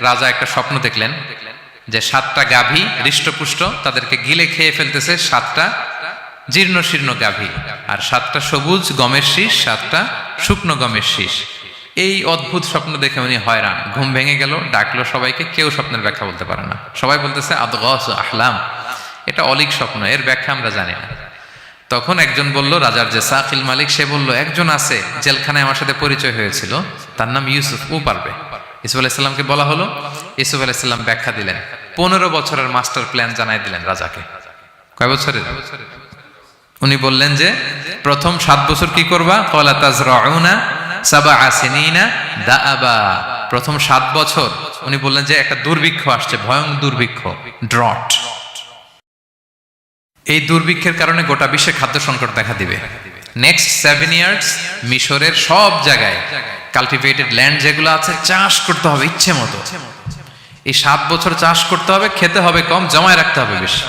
রাজা একটা স্বপ্ন দেখলেন যে সাতটা গাভী হৃষ্টপুষ্ট তাদেরকে গিলে খেয়ে ফেলতেছে সাতটা জীর্ণ শীর্ণ গাভী। আর সাতটা সবুজ গমের শীষ, সাতটা শুকনো গমের শীষ। এই অদ্ভুত স্বপ্ন দেখে উনি হয়রান। ঘুম ভেঙে গেল, ডাকলো সবাইকে, কেউ স্বপ্নের ব্যাখ্যা বলতে পারে না। সবাই বলতেছে, আদগস আহলাম। এটা অলিক স্বপ্ন, এর ব্যাখ্যা আমরা জানি না। তখন একজন বলল, রাজার যে সাকিল মালিক, সে বলল, একজন আছে, জেলখানায় আমার সাথে পরিচয় হয়েছিল। তার নাম ইউসুফ, ও পারবে। ইসুফ আলাইসাল্লামকে বলা হলো। ইসুফ আলাইসাল্লাম ব্যাখ্যা দিলেন। পনেরো বছরের মাস্টার প্ল্যান জানাই দিলেন রাজাকে। কয় বছরের? উনি বললেন যে, প্রথম সাত বছর কি করবা? কলা তাজরাউনা সাবা আসিনিনা দাআবা। প্রথম সাত বছর উনি বললেন যে, একটা দুর্ভিক্ষ আসছে ভয়ং দুর্ভিক্ষ, ড্রট। এই দুর্ভিক্ষের কারণে গোটা বিশ্বে খাদ্য সংকট দেখা দিবে। নেক্সট সেভেন ইয়ার্স মিশরের সব জায়গায় কাল্টিভেটেড ল্যান্ড যেগুলো আছে, চাষ করতে হবে ইচ্ছে মতো। এই সাত বছর চাষ করতে হবে, খেতে হবে কম, জমায় রাখতে হবে বেশি।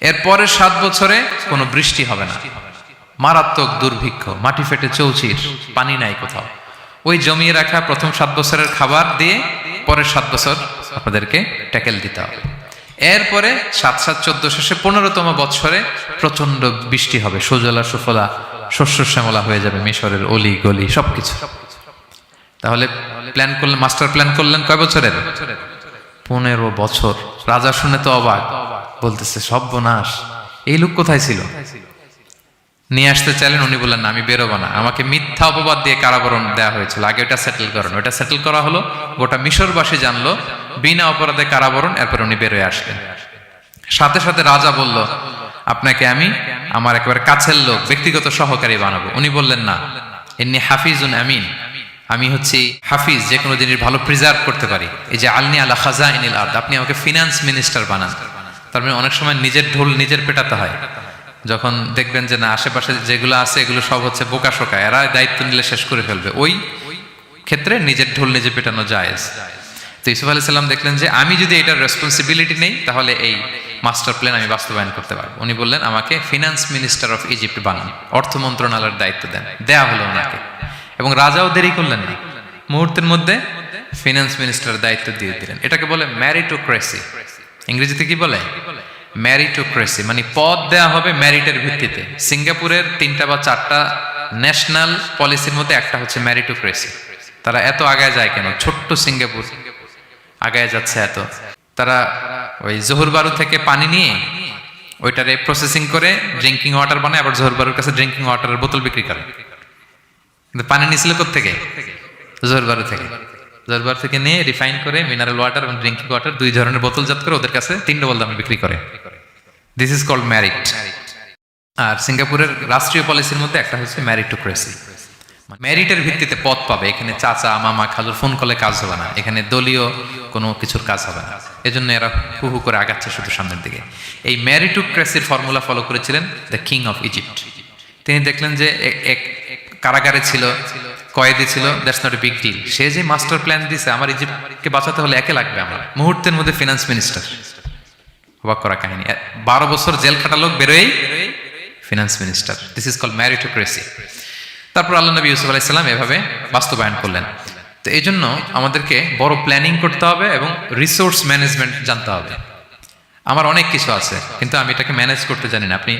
এরপরের সাত বছরে কোনো বৃষ্টি হবে না। মারাত্মক দুর্ভিক্ষ, মাটি ফেটে চৌচির, পানি নাই কোথাও। ওই জমিয়ে রাখা প্রথম সাত বছরের খাবার দিয়ে পরের সাত বছর আপনাদেরকে ট্যাকেল দিতে হবে। এরপরে সাত সাত চোদ্দ শেষে পনেরোতম বৎসরে প্রচণ্ড বৃষ্টি হবে, সুজলা সুফলা, শস্য শ্যামলা হয়ে যাবে, মিশরের অলি গলি, সবকিছু। তাহলে প্ল্যান করলেন মাস্টার প্ল্যান করলেন কয় বছরের? পনেরো বছর। রাজা শুনে তো অবাক, বলতেছে, সর্বনাশ। এই লোক কোথায় ছিল? নিয়ে আসতে চাইলেন, উনি বললেন আমি বেরোবো না। আমাকে মিথ্যা অপবাদ দিয়ে কারাবরণ দেওয়া হয়েছিল। আগে ওটা সেটেল করেন। ওটা সেটেল করা হলো, গোটা মিশরবাসী জানলো বিনা অপরাধে কারাবরণ, এরপর উনি বেরোয় আসলেন। সাথে সাথে রাজা বলল, আপনাকে আমি আমার একেবারে কাছের লোক, ব্যক্তিগত সহকারী বানাবো। উনি বললেন, না এমনি হাফিজুন আমিন। আমি হচ্ছি হাফিজ, যে কোনো জিনিস ভালো প্রিজার্ভ করতে পারি। এই যে আলনি আলা খাজা ইনিল আর্দ, আপনি আমাকে ফিনান্স মিনিস্টার বানান। তার মানে অনেক সময় নিজের ঢোল নিজের পেটাতে হয়। যখন দেখবেন যে, না, আশেপাশে যেগুলো আছে, এগুলো সব হচ্ছে বোকা শোকা, এরা দায়িত্ব নিলে শেষ করে ফেলবে। ওই ক্ষেত্রে নিজের ঢোল নিজে পেটানো যায় তো ইসুফ আলি সাল্লাম দেখলেন যে আমি যদি এটার রেসপন্সিবিলিটি নেই, তাহলে এই মাস্টার প্ল্যান আমি বাস্তবায়ন করতে পারব। উনি বললেন, আমাকে ফিনান্স মিনিস্টার অফ ইজিপ্ট বানান, অর্থ মন্ত্রণালয়ের দায়িত্ব দেন। দেয়া হলো ওনাকে। এবং রাজাও দেরি করলেন না। মুহূর্তের মধ্যে ফিনান্স মিনিস্টার দায়িত্ব দিয়ে দিলেন। এটাকে বলে ম্যারিটোক্রেসি ইংরেজিতে কি বলে? ম্যারিটোক্রেসি মানে পদ দেয়া হবে ম্যারিটের ভিত্তিতে। সিঙ্গাপুরের তিনটা বা চারটা ন্যাশনাল পলিসির মধ্যে একটা হচ্ছে ম্যারিটোক্রেসি তারা এত আগায় যায় কেন? ছোট্ট সিঙ্গাপুর। আগায় যাচ্ছে এত। তারা ওই জহুর বারু থেকে পানি নিয়ে ওইটারে প্রসেসিং করে ড্রিঙ্কিং ওয়াটার বানায়, আবার জহুর বারুর কাছে ড্রিঙ্কিং ওয়াটারের বোতল বিক্রি করে। কিন্তু পানি নিয়েছিল থেকে জহুর বারু থেকে। জহুর বারু থেকে নিয়ে রিফাইন করে মিনারেল ওয়াটার এবং ড্রিঙ্কিং ওয়াটার দুই ধরনের বোতল বোতলজাত করে ওদের কাছে তিন ডবল দামে বিক্রি করে। দিস ইজ কল্ড ম্যারিট আর সিঙ্গাপুরের রাষ্ট্রীয় পলিসির মধ্যে একটা হচ্ছে ম্যারিটোক্রেসি মেরিটের ভিত্তিতে পদ পাবে। এখানে চাচা, মামা, খালুর ফোন কলে কাজ হবে না। এখানে দলীয় কোনো কিছুর কাজ হবে না। এজন্য এরা হু হু করে আগাচ্ছে শুধু সামনের দিকে। এই ম্যারিটোক্রেসির ফর্মুলা ফলো করেছিলেন দ্য কিং অফ ইজিপ্ট তিনি দেখলেন যে এক- এক কারাগারে ছিল, কয়েদি ছিল that's not a big deal সে যে মাস্টার প্ল্যান দিছে, আমার ইজিপ্টকে বাঁচাতে হলে একে লাগবে আমার। মুহূর্তের মধ্যে ফিনান্স মিনিস্টার অবাক করা কাহিনী। বারো বছর জেল খাটা লোক বেরোয় finance minister this is call meritocracy তারপর আল্লাহ নবী ইউসুফ আলাইসাল্লাম এভাবে বাস্তবায়ন করলেন। তো এই জন্য আমাদেরকে বড় প্ল্যানিং করতে হবে এবং রিসোর্স ম্যানেজমেন্ট জানতে হবে। আমার অনেক কিছু আছে, কিন্তু আমি এটাকে ম্যানেজ করতে জানি না। আপনি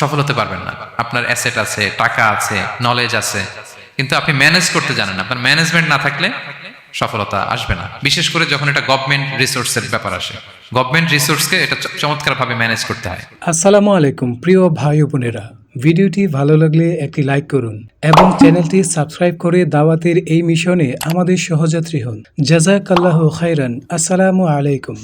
সফল হতে পারবেন না। আপনার অ্যাসেট আছে, টাকা আছে নলেজ আছে, কিন্তু আপনি ম্যানেজ করতে জানেন না। আপনার ম্যানেজমেন্ট না থাকলে সফলতা আসবে না। বিশেষ করে যখন এটা গভর্নমেন্ট রিসোর্সের ব্যাপার আসে। গভর্নমেন্ট রিসোর্সকে এটা চমৎকারভাবে ম্যানেজ করতে হয়। আসসালামু আলাইকুম, প্রিয় ভাই বোনেরা। ভিডিওটি ভালো লাগলে একটি লাইক করুন এবং চ্যানেলটি সাবস্ক্রাইব করে দাওয়াতের এই মিশনে আমাদের সহযাত্রী হন। জাজাকাল্লাহ খাইরান আসসালামু আলাইকুম।